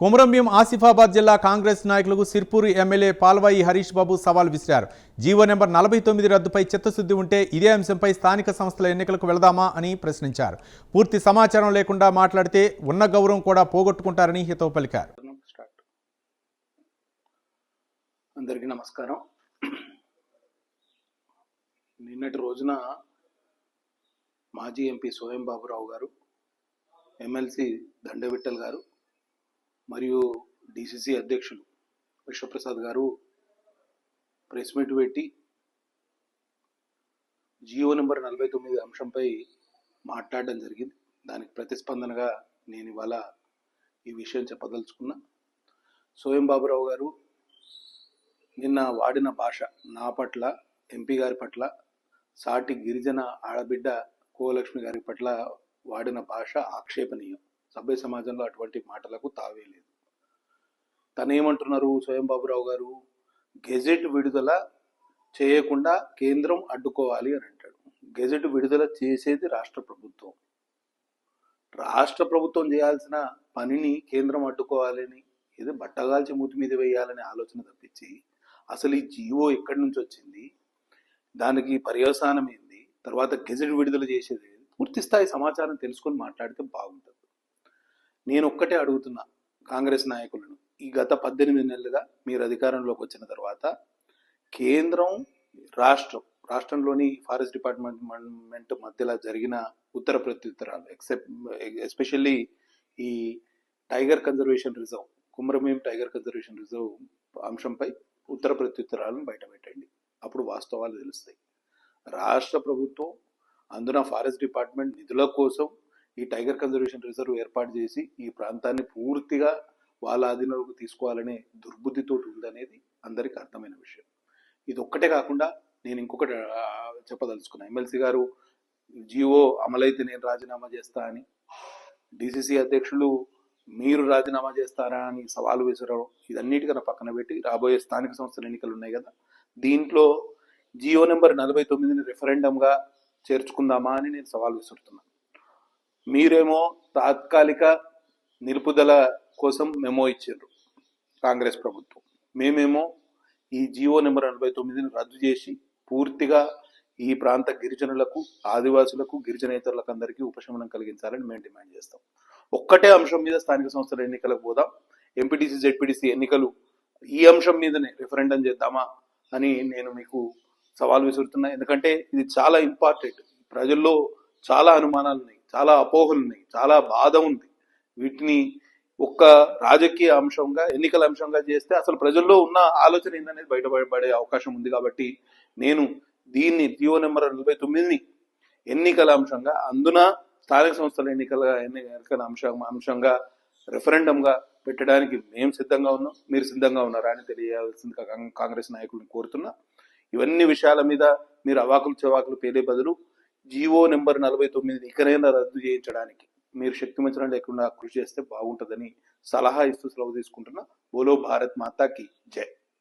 కొమరంభీం ఆసిఫాబాద్ జిల్లా కాంగ్రెస్ నాయకులకు సిర్పూరు ఎమ్మెల్యే పాల్వాయి హరీష్ బాబు సవాల్ విసిరారు. జీవో నెంబర్ నలభై తొమ్మిది రద్దుపై చిత్తశుద్ధి ఉంటే ఇదే అంశంపై స్థానిక సంస్థల ఎన్నికలకు వెళదామా అని ప్రశ్నించారు. పూర్తి సమాచారం లేకుండా మాట్లాడితే ఉన్న గౌరవం కూడా పోగొట్టుకుంటారని హితవు పలికారు. అందరికీ నమస్కారం. నిన్నటి రోజున మాజీ ఎంపీ సోయం బాబురావు గారు ఎమ్మెల్సీ దండవిట్టల్ గారు మరియు డిసిసి అధ్యక్షులు విశ్వప్రసాద్ గారు ప్రెస్ మీట్ పెట్టి జియో నెంబర్ నలభై తొమ్మిది అంశంపై మాట్లాడడం జరిగింది. దానికి ప్రతిస్పందనగా నేను ఇవాళ ఈ విషయం చెప్పదలుచుకున్నా. సోయం బాబురావు గారు నిన్న వాడిన భాష నా పట్ల ఎంపీ గారి పట్ల సాటి గిరిజన ఆడబిడ్డ కోలక్ష్మి గారి పట్ల వాడిన భాష ఆక్షేపణీయం. సభ్య సమాజంలో అటువంటి మాటలకు తావే లేదు. తనేమంటున్నారు స్వయం బాబురావు గారు? గెజెట్ విడుదల చేయకుండా కేంద్రం అడ్డుకోవాలి అని అంటాడు. గెజెట్ విడుదల చేసేది రాష్ట్ర ప్రభుత్వం. రాష్ట్ర ప్రభుత్వం చేయాల్సిన పనిని కేంద్రం అడ్డుకోవాలని ఏదో బట్టగాల్చి మూతి మీద వేయాలనే ఆలోచన తప్పించి అసలు ఈ జీవో ఎక్కడి నుంచి వచ్చింది? దానికి పర్యవసానం ఏంది? తర్వాత గెజెట్ విడుదల చేసేది పూర్తి స్థాయి సమాచారం తెలుసుకొని మాట్లాడితే బాగుంటుంది. నేను ఒక్కటే అడుగుతున్నా కాంగ్రెస్ నాయకులను. ఈ గత పద్దెనిమిది నెలలుగా మీరు అధికారంలోకి వచ్చిన తర్వాత కేంద్రం రాష్ట్రం రాష్ట్రంలోని ఫారెస్ట్ డిపార్ట్మెంట్ మధ్యలో జరిగిన ఉత్తర ప్రత్యుత్తరాలు ఎక్సెప్ట్ ఎస్పెషల్లీ ఈ టైగర్ కన్జర్వేషన్ రిజర్వ్ కుమ్రమేం టైగర్ కన్జర్వేషన్ రిజర్వ్ అంశంపై ఉత్తర ప్రత్యుత్తరాలను బయటపెట్టండి. అప్పుడు వాస్తవాలు తెలుస్తాయి. రాష్ట్ర ప్రభుత్వం అందున ఫారెస్ట్ డిపార్ట్మెంట్ నిధుల కోసం ఈ టైగర్ కన్జర్వేషన్ రిజర్వ్ ఏర్పాటు చేసి ఈ ప్రాంతాన్ని పూర్తిగా వాళ్ళ ఆధీనంలోకి తీసుకోవాలనే దుర్బుద్ధితో ఉందనేది అందరికీ అర్థమైన విషయం. ఇది ఒక్కటే కాకుండా నేను ఇంకొకటి చెప్పదలుచుకున్నాను చెప్పదలుచుకున్నా. ఎమ్మెల్సీ గారు జియో అమలైతే నేను రాజీనామా చేస్తా అని డిసిసి అధ్యక్షులు మీరు రాజీనామా చేస్తారా అని సవాలు విసరడం ఇదన్నిటికన్నా పక్కన పెట్టి రాబోయే స్థానిక సంస్థల ఎన్నికలు ఉన్నాయి కదా దీంట్లో జియో నెంబర్ నలభై తొమ్మిదిని రిఫరెండంగా చేర్చుకుందామా అని నేను సవాల్ విసురుతున్నాను మీరేమో తాత్కాలిక నిలుపుదల కోసం మెమో ఇచ్చారు కాంగ్రెస్ ప్రభుత్వం. మేమేమో ఈ జియో నెంబర్ ఎనభై తొమ్మిదిని రద్దు చేసి పూర్తిగా ఈ ప్రాంత గిరిజనులకు ఆదివాసులకు గిరిజనేతరులకు అందరికీ ఉపశమనం కలిగించాలని మేము డిమాండ్ చేస్తాం. ఒక్కటే అంశం మీద స్థానిక సంస్థల ఎన్నికలకు పోదాం. ఎంపీటీసీ జెడ్పీటీసీ ఎన్నికలు ఈ అంశం మీదనే రిఫరెండం చేద్దామా అని నేను మీకు సవాల్ విసురుతున్నా. ఎందుకంటే ఇది చాలా ఇంపార్టెంట్ ప్రజల్లో చాలా అనుమానాలు ఉన్నాయి చాలా అపోహలు ఉన్నాయి చాలా బాధ ఉంది. వీటిని ఒక్క రాజకీయ అంశంగా ఎన్నికల అంశంగా చేస్తే అసలు ప్రజల్లో ఉన్న ఆలోచన ఏందనేది బయటపడే అవకాశం ఉంది కాబట్టి నేను దీన్ని జీవో నెంబర్ నలభై తొమ్మిదిని ఎన్నికల అంశంగా అందున స్థానిక సంస్థల ఎన్నికల ఎన్నికల అంశం అంశంగా రెఫరెండంగా పెట్టడానికి మేము సిద్ధంగా ఉన్నాం మీరు సిద్ధంగా ఉన్నారా అని తెలియాల్సిందిగా కాంగ్రెస్ నాయకులను కోరుతున్నా. ఇవన్నీ విషయాల మీద మీరు అవాకులు చవాకులు పేలే బదులు జీవో నెంబర్ నలభై తొమ్మిది ఇకనైనా రద్దు చేయించడానికి మీరు శక్తివంచన లేకుండా కృషి చేస్తే బాగుంటుందని సలహా ఇస్తూ సెలవు తీసుకుంటున్న బోలో భారత్ మాతాకి జై.